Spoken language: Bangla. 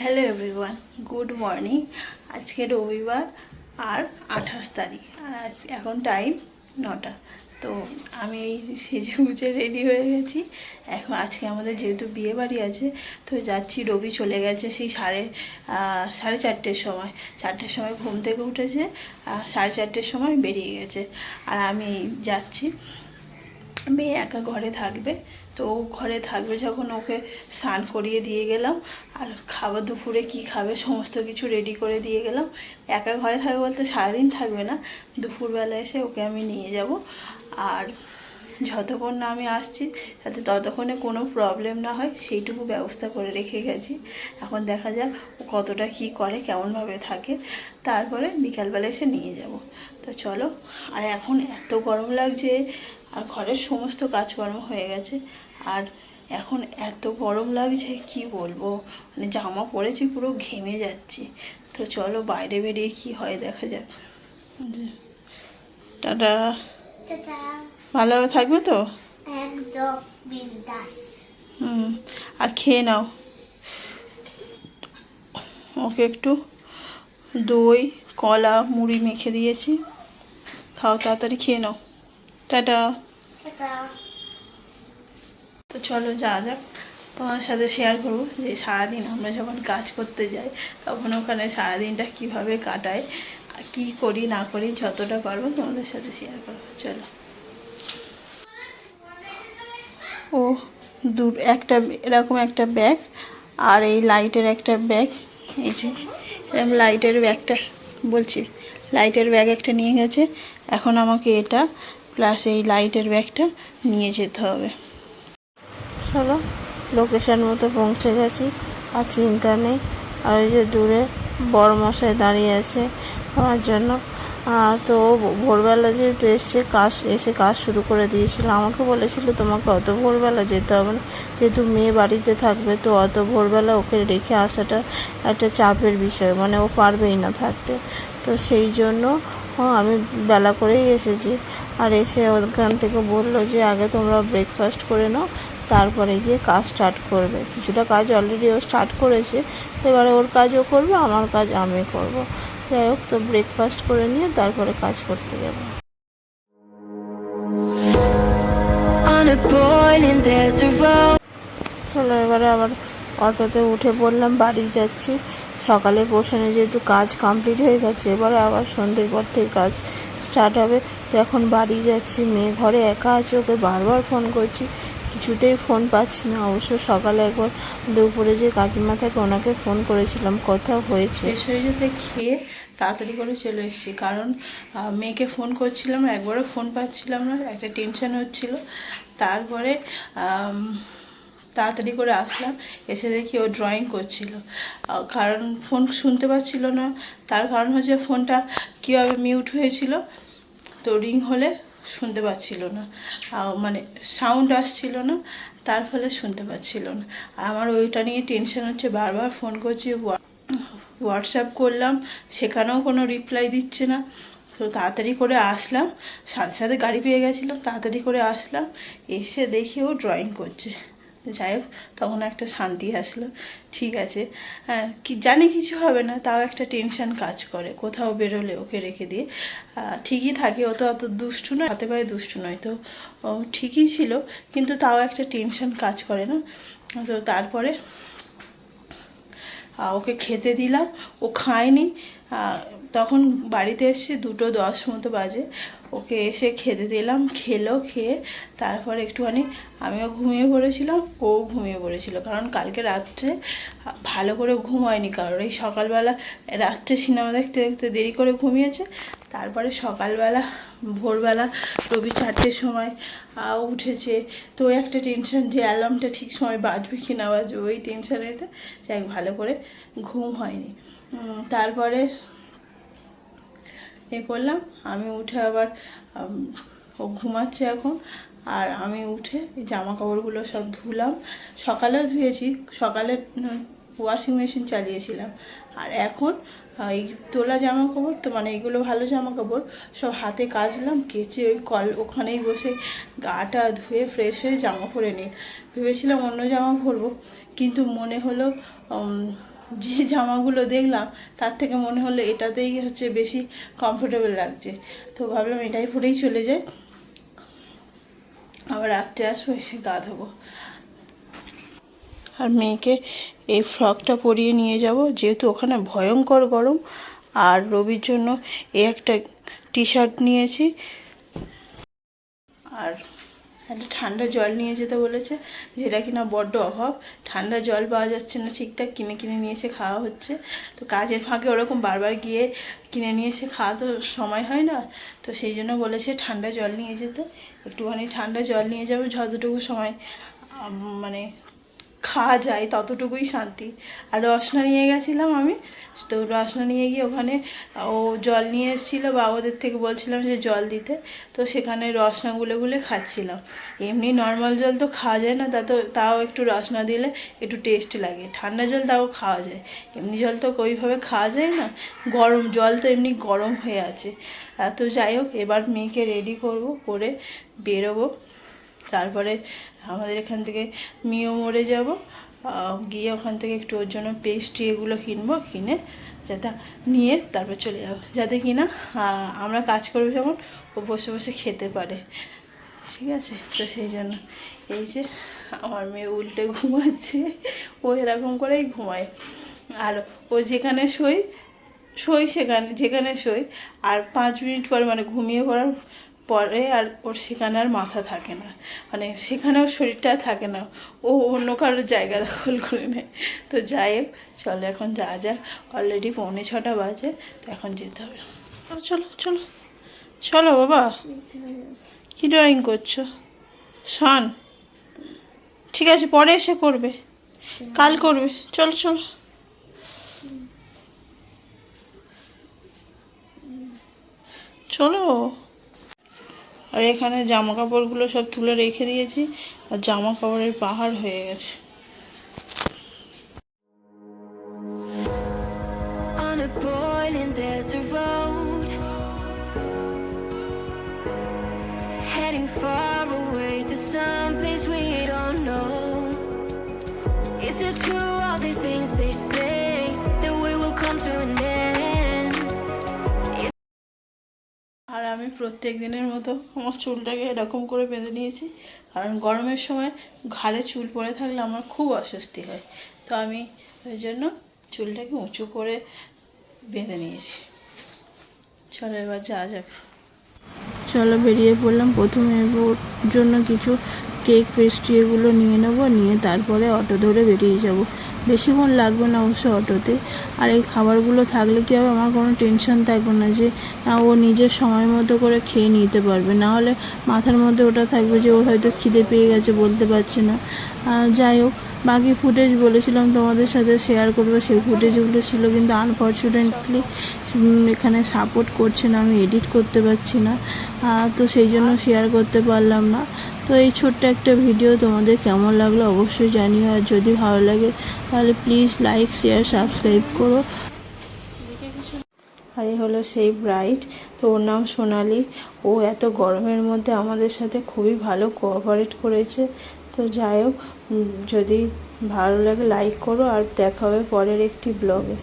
হ্যালো এভরিওয়ান গুড মর্নিং আজকে রবিবার আর আঠাশ তারিখ। আর আজ এখন টাইম নটা। তো আমি এই সেজে গুজে রেডি হয়ে গেছি। এখন আজকে আমাদের যেহেতু বিয়ে বাড়ি আছে, তো যাচ্ছি, রবি চলে গেছে সেই সাড়ে সাড়ে চারটের সময়। চারটের সময় ঘুম থেকে উঠেছে, আর সাড়ে চারটের সময় বেরিয়ে গেছে। আর আমি যাচ্ছি। মেয়ে একা ঘরে থাকবে। তো ও ঘরে থাকবে যখন ওকে স্নান করিয়ে দিয়ে গেলাম। আর খাবার দুপুরে কি খাবে সমস্ত কিছু রেডি করে দিয়ে গেলাম। একা ঘরে থাকবে বলতে সারাদিন থাকবে না। দুপুরবেলা এসে ওকে আমি নিয়ে যাব। আর যতক্ষণ না আমি আসছি, যাতে ততক্ষণে কোনো প্রবলেম না হয়, সেইটুকু ব্যবস্থা করে রেখে গেছি। এখন দেখা যাক কতটা কি করে, কেমনভাবে থাকে। তারপরে বিকালবেলা এসে নিয়ে যাব। তো চলো, আর এখন এত গরম লাগছে, আর ঘরের সমস্ত কাজকর্ম হয়ে গেছে। আর এখন এত গরম লাগছে, কি বলব? মানে জামা পরেছি, পুরো ঘেমে যাচ্ছি। তো চলো, বাইরে বেরিয়ে কি হয় দেখা যাক। টাটা। টাটা। ভালোভাবে থাকবে তো? একদম বিন্দাস। হুম আর খেয়ে নাও। ওকে একটু দই কলা মুড়ি মেখে দিয়েছি। খাও তাড়াতাড়ি খেয়ে নাও। টাটা। তো চলো যা যাক। তোমার সাথে শেয়ার করব যে সারাদিন আমরা যখন কাজ করতে যাই তখন ওখানে সারাদিনটা কীভাবে কাটাই আর কী করি না করি যতটা পারব তোমাদের সাথে শেয়ার করব। চলো ও দু একটা এরকম একটা ব্যাগ আর এই লাইটের একটা ব্যাগ এই যে, এরকম লাইটের ব্যাগটা বলছি লাইটের ব্যাগ একটা নিয়ে গেছে। এখন আমাকে এটা প্লাস এই লাইটের ব্যাগটা নিয়ে যেতে হবে। চলো লোকেশান মতো পৌঁছে গেছি, আর চিন্তা নেই। আর ওই যে দূরে বড় মশাই দাঁড়িয়ে আছে, আমার জন্য তো ভোরবেলা যেহেতু এসছে, কাজ এসে কাজ শুরু করে দিয়েছিল, আমাকে বলেছিল তোমাকে অত ভোরবেলা যেতে হবে না। যেহেতু মেয়ে বাড়িতে থাকবে, তো অত ভোরবেলা ওকে রেখে আসাটা একটা চাপের বিষয় মানে ও পারবেই না থাকতে। তো সেই জন্য আমি বেলা করেই এসেছি। আর এসে ওখান থেকে বলল যে, আগে তোমরা ব্রেকফাস্ট করে নাও, তারপরে গিয়ে কাজ স্টার্ট করবে। কিছুটা কাজ অলরেডি ও স্টার্ট করেছে, এবারে ওর কাজও করবে, আমার কাজ আমি করব। যাই হোক তো ব্রেকফাস্ট করে নিয়ে তারপরে কাজ করতে যাব. চলো এবারে আবার অটোতে উঠে পড়লাম বাড়ি যাচ্ছি। সকালের পোর্শনে যেহেতু কাজ কমপ্লিট হয়ে গেছে এবারে আবার সন্ধ্যের পর থেকে কাজ স্টার্ট হবে। তো এখন বাড়ি যাচ্ছি মেয়ে ঘরে একা আছে ওকে বারবার ফোন করছি। কিছুতেই ফোন পাচ্ছি না। অবশ্য সকালে একবার দুপুরে যে কাকিমা থাকে ওনাকে ফোন করেছিলাম কোথাও হয়েছে। শেষ যেতে খেয়ে তাড়াতাড়ি করে চলে এসেছি। কারণ মেয়েকে ফোন করছিলাম, একবারও ফোন পাচ্ছিলাম না, একটা টেনশন হচ্ছিল। তারপরে তাড়াতাড়ি করে আসলাম, এসে দেখি ও ড্রয়িং করছিল। কারণ ফোন শুনতে পাচ্ছিল না। তার কারণ হচ্ছে ফোনটা কীভাবে মিউট হয়েছিল, তো রিং হলে শুনতে পাচ্ছিল না। মানে সাউন্ড আসছিল না, তার ফলে শুনতে পাচ্ছিল না। আমার ওইটা নিয়ে টেনশন হচ্ছে, বারবার ফোন করছি হোয়া- হোয়াটসঅ্যাপ করলাম, সেখানেও কোনো রিপ্লাই দিচ্ছে না। তো তাড়াতাড়ি করে আসলাম, সাথে সাথে গাড়ি পেয়ে গেছিলাম, তাড়াতাড়ি করে আসলাম, এসে দেখি ও ড্রয়িং করছে। যাই হোক, তখন একটা শান্তি আসলো। ঠিক আছে। হ্যাঁ কি জানি কিছু হবে না, তাও একটা টেনশন কাজ করে। কোথাও বেরোলে ওকে রেখে দিয়ে। ঠিকই থাকে, ও তো অত দুষ্টু নয়, হাতে পায়ে দুষ্টু নয় তো। ঠিকই ছিল, কিন্তু তাও একটা টেনশন কাজ করে না। তো তারপরে ওকে খেতে দিলাম, ও খায়নি। তখন বাড়িতে এসে দুটো দশ মতো বাজে। ওকে এসে খেতে দিলাম, খেলো, খেয়ে তারপরে একটুখানি আমিও ঘুমিয়ে পড়েছিলাম, ও ঘুমিয়ে পড়েছিল। কারণ কালকে রাত্রে ভালো করে ঘুম হয়নি, কারণ এই সকালবেলা রাত্রে সিনেমা দেখতে দেখতে দেরি করে ঘুমিয়েছে। তারপরে সকালবেলা, ভোরবেলা রবি চারটের সময় উঠেছে। তো একটা টেনশন যে অ্যালার্মটা ঠিক সময় বাজবে কি না বাজবে, ওই টেনশনেতে যাই ভালো করে ঘুম হয়নি। তারপরে এ করলাম। আমি উঠে আবার ও ঘুমাচ্ছে এখন। আর আমি উঠে জামা কাপড়গুলো সব ধুলাম। সকালেও ধুয়েছি, সকালে ওয়াশিং মেশিন চালিয়েছিলাম। আর এখন এই তোলা জামা কাপড় তো মানে এগুলো ভালো জামা কাপড় সব হাতে কাচলাম, কেচে ওই কল, ওখানেই বসে গাটা ধুয়ে ফ্রেশ হয়ে জামা পরে নিই। ভেবেছিলাম অন্য জামা পরবো, কিন্তু মনে হলো যে জামাগুলো দেখলাম, তার থেকে মনে হলো এটাতেই হচ্ছে বেশি কমফোর্টেবল লাগছে। তো ভাবলাম এটাই পরেই চলে যাই। আবার রাত্রে আসব, এসে গা ধোবো আর মেয়েকে এই ফ্রকটা পরিয়ে নিয়ে যাব, যেহেতু ওখানে ভয়ঙ্কর গরম। আর রবির জন্য এই একটা টি শার্ট নিয়েছি। আর একটা ঠান্ডা জল নিয়ে যেতে বলেছে, যেটা কিনা বড্ড অভাব। ঠান্ডা জল পাওয়া যাচ্ছে না ঠিকঠাক, কিনে কিনে নিয়ে এসে খাওয়া হচ্ছে। তো কাজের ফাঁকে ওরকম বারবার গিয়ে কিনে নিয়ে এসে খাওয়া তো সময় হয় না। তো সেই জন্য বলেছে ঠান্ডা জল নিয়ে যেতে। একটুখানি ঠান্ডা জল নিয়ে যাবে, যতটুকু সময় মানে খাওয়া যায়, ততটুকুই শান্তি। আর রসনা নিয়ে গেছিলাম আমি। তো রসনা নিয়ে গিয়ে ওখানে, ও জল নিয়ে এসেছিল বা ওদের থেকে বলছিলাম যে জল দিতে। তো সেখানে রসনা গুলে গুলে খাচ্ছিলাম। এমনি নর্মাল জল তো খাওয়া যায় না, তা তো তাও একটু রসনা দিলে একটু টেস্ট লাগে। ঠান্ডা জল তাও খাওয়া যায়। এমনি জল তো ওইভাবে খাওয়া যায় না, গরম জল তো এমনি গরম হয়ে আছে। তো যাই হোক, এবার মেয়েকে রেডি করব, করে বেরোবো। তারপরে আমাদের এখান থেকে মিও মোড়ে যাব। গিয়ে ওখান থেকে একটু ওর জন্য পেস্ট্রি এগুলো কিনবো, কিনে যাতে নিয়ে তারপর চলে যাব। যাতে কিনা আমরা কাজ করব যেমন, ও বসে বসে খেতে পারে। ঠিক আছে? তো সেই জন্য এই যে আমার মেয়ে উল্টে ঘুমাচ্ছে, ও এরকম করেই ঘুমায়। আর ও যেখানে শোয় শোই সেখানে, যেখানে শোই আর পাঁচ মিনিট পরে মানে ঘুমিয়ে পড়ার পরে আর ওর সেখানে আর মাথা থাকে না। মানে সেখানে ওর শরীরটা থাকে না। ও অন্য কারোর জায়গা দখল করে নেয়। তো যাই হোক, চলো এখন যা যা অলরেডি পৌনে ছটা বাজে, তো এখন যেতে হবে। চলো চলো চলো। বাবা। কী ড্রয়িং করছ? শান। ঠিক আছে, পরে এসে করবে। কাল করবে। চলো চলো। চলো। আর এখানে জামা কাপড়গুলো সব তুলে রেখে দিয়েছি আর জামা কাপড়ের পাহাড় হয়ে গেছে। প্রত্যেক দিনের মতো আমার চুলটাকে এরকম করে বেঁধে নিয়েছি। কারণ গরমের সময় ঘাড়ে চুল পড়ে থাকলে আমার খুব অস্বস্তি হয়। তো আমি ওই জন্য চুলটাকে উঁচু করে বেঁধে নিয়েছি। চলো এবার যা যাক। চলো বেরিয়ে পড়লাম প্রথমে। জন্য কিছু কেক, পেস্ট্রি এগুলো নিয়ে নেব, নিয়ে তারপরে অটো ধরে বেরিয়ে যাব। বেশিক্ষণ লাগবে না অবশ্য অটোতে। আর এই খাবারগুলো থাকলে কি হবে, আমার কোনো টেনশন থাকবে না যে ও নিজের সময় মতো করে খেয়ে নিতে পারবে। না হলে মাথার মধ্যে ওটা থাকবে যে ও হয়তো খিদে পেয়ে গেছে বলতে পারছে না। যাই হোক বাকি ফুটেজ বলেছিলাম তোমাদের সাথে শেয়ার করব, সেই ফুটেজগুলো ছিল কিন্তু আনফর্চুনেটলি এখানে সাপোর্ট করছে না, আমি এডিট করতে পারছি না। তো সেই জন্য শেয়ার করতে পারলাম না। তো এই ছোট্ট একটা ভিডিও তোমাদের কেমন লাগল অবশ্যই জানিও, আর যদি ভালো লাগে, তাহলে প্লিজ লাইক শেয়ার সাবস্ক্রাইব করো। আর এই হলো সেই ব্রাইড তো ওর নাম সোনালি। ও এত গরমের মধ্যে আমাদের সাথে খুবই ভালো কোঅপারেট করেছে। তো যাই হোক যদি ভালো লাগে লাইক করো আর দেখা হবে পরের একটি ব্লগে